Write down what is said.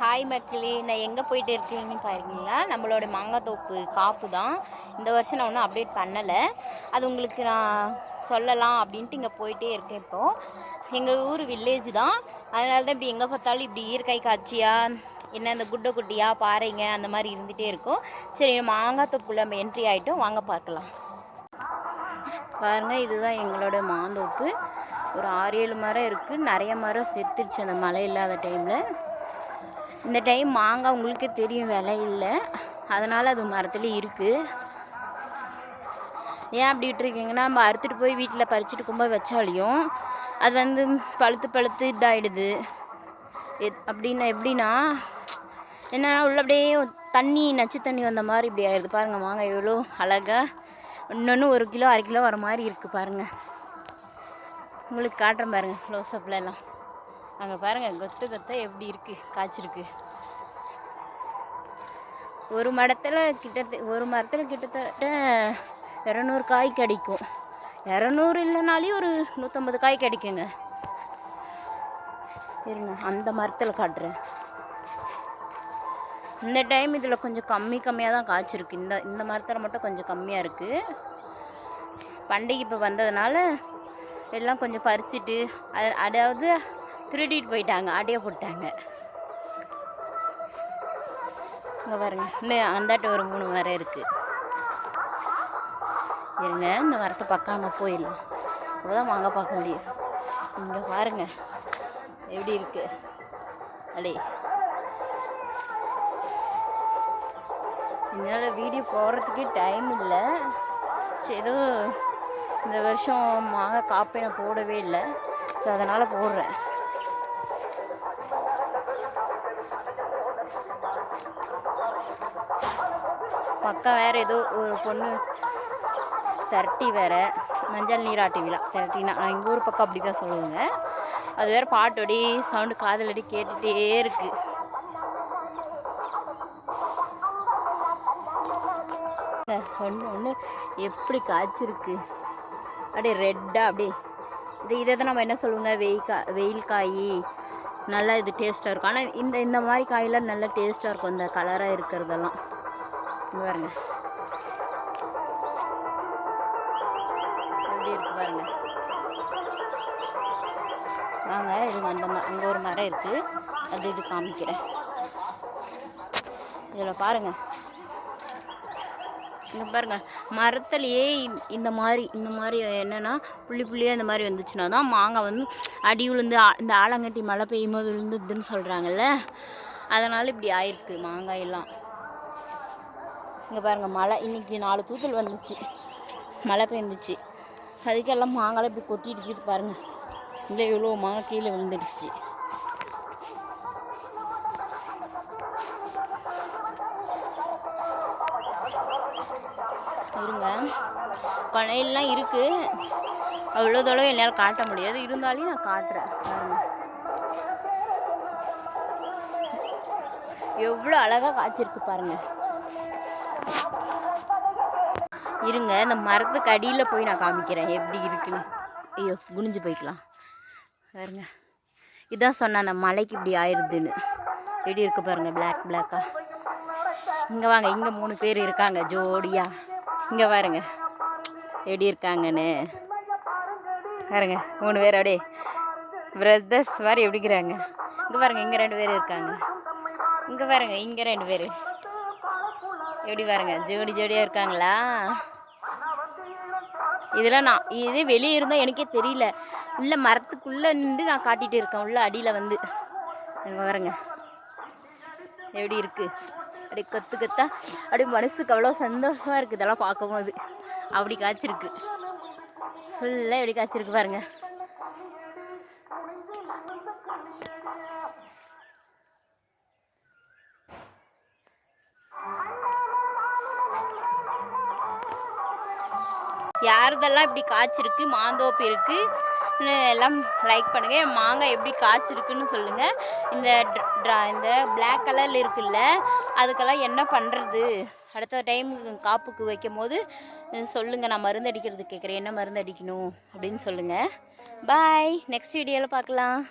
Hi மக்களே. நான் எங்கே போயிட்டு இருக்கீங்கன்னு பாருங்களா? நம்மளோட மாங்காய் தோப்பு காப்பு தான். இந்த வருஷம் நான் ஒன்றும் அப்டேட் பண்ணலை. அது உங்களுக்கு நான் சொல்லலாம் அப்படின்ட்டு இங்கே போயிட்டே இருக்கேன் இப்போது எங்கள் ஊர் வில்லேஜ் தான். அதனால தான் இப்படி எங்கே பார்த்தாலும் இப்படி இயற்கை காட்சியாக என்ன இந்த குட்டை குட்டியாக பாறைங்க அந்த மாதிரி இருந்துகிட்டே இருக்கும். சரி மாங்காய் தோப்புல நம்ம என்ட்ரி ஆகிட்டோம் வாங்க பார்க்கலாம். பாருங்கள் இதுதான் எங்களோட மாந்தோப்பு. ஒரு ஆறு ஏழு மரம் இருக்குது நிறைய மரம் செத்துருச்சு அந்த மழை இல்லாத டைமில் இந்த டைம் மாங்காய் உங்களுக்கே தெரியும் விலை இல்லை. அதனால் அது மரத்தில் இருக்குது ஏன் அப்படி விட்டுருக்கீங்கன்னா நம்ம அறுத்துட்டு போய் வீட்டில் பறிச்சுட்டு கும்ப வச்சாலையும் அது வந்து பழுத்து பழுத்து இதாகிடுது எத் அப்படின்னா எப்படின்னா என்னன்னா உள்ள அப்படியே தண்ணி நச்சு தண்ணி வந்த மாதிரி இப்படி ஆயிடுது. பாருங்கள் மாங்காய் எவ்வளோ அழகாக இன்னொன்று ஒரு கிலோ அரை கிலோ வர மாதிரி இருக்குது பாருங்கள் உங்களுக்கு காட்டுறேன் பாருங்கள் க்ளோஸ்அப்பில் எல்லாம். அங்கே பாருங்கள் கொத்து கொத்த எப்படி இருக்குது காய்ச்சிருக்கு. ஒரு மரத்தில் கிட்டத்த ஒரு மரத்தில் கிட்டத்தட்ட இரநூறு காய் கிடைக்கும். இரநூறு இல்லைனாலே ஒரு நூற்றம்பது காய் கிடைக்குங்க. இருங்க அந்த மரத்தில் காட்டுறேன். இந்த டைம் இதில் கொஞ்சம் கம்மி கம்மியாக தான் காய்ச்சிருக்கு. இந்த இந்த மரத்தில் மட்டும் கொஞ்சம் கம்மியாக இருக்குது பண்டிகை இப்போ வந்ததுனால எல்லாம் கொஞ்சம் பறிச்சுட்டு அது அதாவது திருடிட்டு போயிட்டாங்க அடைய போட்டாங்க. இங்கே பாருங்க இன்னும் அந்தாட்ட ஒரு மூணு மரம் இருக்குது இருங்க இந்த மரத்தை பார்க்காம போயிடலாம். அப்போதான் வாங்க பார்க்க முடியும். இங்கே பாருங்க எப்படி இருக்கு. அடே. என்னால் வீடியோ போகிறதுக்கே டைம் இல்லை. சரி ஏதோ இந்த வருஷம் மாங்காய் காப்பை நான் போடவே இல்லை. ஸோ அதனால் போடுறேன். பக்கம் வேறு ஏதோ ஒரு பொண்ணு திரட்டி வேற மஞ்சள் நீராட்டு விழா திரட்டினா எங்கள் ஊர் பக்கம் அப்படி தான் சொல்லுவாங்க. அது வேறு பாட்டோடி சவுண்டு காதலடி கேட்டுகிட்டே இருக்குது ஒன்று ஒன்று எப்படி காய்ச்சிருக்கு? அப்படியே ரெட்டாக அப்படியே. இது இதை தான் நம்ம என்ன சொல்லுவோங்க? வெயில் கா வெயில் காய். நல்லா இது டேஸ்ட்டாக இருக்கும். ஆனால் இந்த இந்த மாதிரி காயெல்லாம் நல்லா டேஸ்ட்டாக இருக்கும். இந்த கலராக இருக்கிறதெல்லாம். பாருங்க. எப்படி இருக்கு பாருங்க. வாங்க இது அந்த ம அங்கே ஒரு மரம் இருக்குது அது இது காமிக்கிறேன். இதில் பாருங்கள் இங்கே பாருங்க மரத்துலையே இந்த மாதிரி இந்த மாதிரி என்னென்னா புள்ளி புள்ளியாக இந்த மாதிரி வந்துச்சுன்னா தான் மாங்காய் வந்து அடி விழுந்து ஆ- இந்த ஆலங்கட்டி மழை பெய்யும் போது விழுந்துதுன்னு சொல்கிறாங்கல்ல அதனால் இப்படி ஆயிருக்கு மாங்காய் எல்லாம் இங்கே பாருங்கள் மழை. இன்னைக்கு நாலு தூத்தல் வந்துச்சு. மழை பெய்ந்துச்சு அதுக்கெல்லாம் மாங்காய் இப்படி கொட்டிட்டு இருக்குது பாருங்கள் இல்லை இவ்வளோ மாங்காய் கீழே விழுந்துடுச்சு. இருங்க. கொலையெல்லாம் இருக்குது அவ்வளோ தூரம் என்னால் காட்ட முடியாது. இருந்தாலும் நான் காட்டுறேன். பாருங்க. எவ்வளோ அழகாக காய்ச்சிருக்கு பாருங்கள் இருங்க இந்த மரத்துக்கு அடியில் போய் நான் காமிக்கிறேன். எப்படி இருக்குன்னு ஐயோ குனிஞ்சு போய்க்கலாம். பாருங்க. இதான் சொன்னேன் அந்த மலைக்கு இப்படி ஆயிடுதுன்னு எப்படி இருக்கு பாருங்க பிளாக் பிளாக்காக இங்கே வாங்க இங்கே மூணு பேர் இருக்காங்க ஜோடியாக இங்கே பாருங்க. எப்படி இருக்காங்கன்னு. பாருங்க மூணு பேர் அப்படியே பிரதர்ஸ் மாதிரி எப்படிக்கிறாங்க இங்கே பாருங்க இங்கே ரெண்டு பேர் இருக்காங்க. இங்கே பாருங்க இங்கே ரெண்டு பேர். எப்படி பாருங்க ஜோடி ஜோடியாக இருக்காங்களா? இதெல்லாம் நான் இது வெளியே இருந்தால் எனக்கே தெரியல. உள்ள மரத்துக்குள்ளே நின்று நான் காட்டிகிட்டு இருக்கேன். உள்ள அடியில் வந்து. அங்கே பாருங்க. எப்படி இருக்குது அப்படி கத்து கத்தா அப்படியே மனசுக்கு அவ்வளோ சந்தோஷமாக இருக்குது இதெல்லாம் பார்க்கும்போது. அப்படி காய்ச்சிருக்கு. ஃபுல்லாக எப்படி காய்ச்சிருக்கு பாருங்கள் யாருதெல்லாம் இப்படி காய்ச்சிருக்கு? மாந்தோப்பு இருக்குது எல்லாம் லைக் பண்ணுங்கள் மாங்காய் எப்படி காய்ச்சிருக்குன்னு சொல்லுங்கள் இந்த ட்ர- ட்ரா- இந்த பிளாக் கலரில் இருக்குல்ல அதுக்கெல்லாம் என்ன பண்ணுறது அடுத்த டைம் காப்புக்கு வைக்கும் போது சொல்லுங்கள் நான் மருந்து அடிக்கிறது கேட்குறேன். என்ன மருந்து அடிக்கணும்? அப்படின்னு சொல்லுங்கள் பாய் நெக்ஸ்ட் வீடியோவில் பார்க்கலாம்.